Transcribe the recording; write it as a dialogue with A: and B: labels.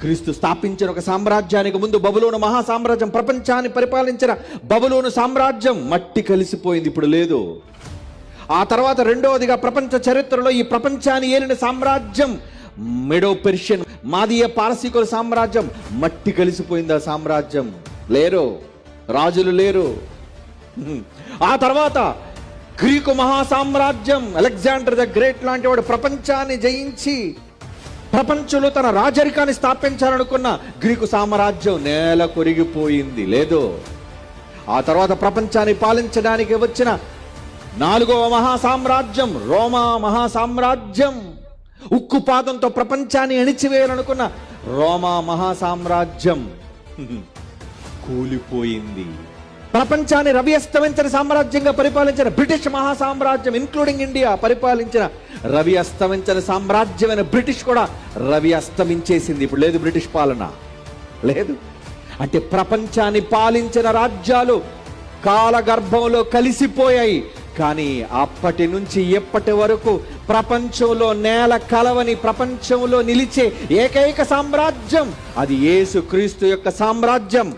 A: క్రీస్తు స్థాపించిన ఒక సామ్రాజ్యానికి ముందు బబులోను మహాసామ్రాజ్యం ప్రపంచాన్ని పరిపాలించిన బబులోను సామ్రాజ్యం మట్టి కలిసిపోయింది ఇప్పుడు లేదు. ఆ తర్వాత రెండవదిగా ప్రపంచ చరిత్రలో ఈ ప్రపంచాన్ని ఏలిన సామ్రాజ్యం మెడో పెర్షియన్ మాదీయ పారసీకుల సామ్రాజ్యం మట్టి కలిసిపోయింది ఆ సామ్రాజ్యం. లేరు. రాజులు లేరు. ఆ తర్వాత గ్రీకు మహా సామ్రాజ్యం అలెగ్జాండర్ ద గ్రేట్ లాంటి వాడు ప్రపంచాన్ని జయించి ప్రపంచంలో తన రాజరికాన్ని స్థాపించాలనుకున్న గ్రీకు సామ్రాజ్యం నేల కొరిగిపోయింది. లేదు. ఆ తర్వాత ప్రపంచాన్ని పాలించడానికి వచ్చిన నాలుగవ మహా సామ్రాజ్యం రోమా మహా సామ్రాజ్యం ఉక్కు పాదంతో ప్రపంచాన్ని అణిచివేయాలనుకున్న రోమా మహా సామ్రాజ్యం కూలిపోయింది. ప్రపంచాన్ని రవ్యస్తమించిన సామ్రాజ్యంగా పరిపాలించిన బ్రిటిష్ మహాసామ్రాజ్యం ఇంక్లూడింగ్ ఇన్క్లూడింగ్ ఇండియా పరిపాలించిన రవి అస్తమించిన సామ్రాజ్యమైన బ్రిటిష్ కూడా రవి అస్తమించేసింది. ఇప్పుడు లేదు బ్రిటిష్ పాలన. లేదు. అంటే ప్రపంచాన్ని పాలించిన రాజ్యాలు కాలగర్భంలో కలిసిపోయాయి. కానీ అప్పటి నుంచి ఎప్పటి వరకు ప్రపంచంలో నేల కలవని ప్రపంచంలో నిలిచే ఏకైక సామ్రాజ్యం అది యేసు క్రీస్తు యొక్క సామ్రాజ్యం.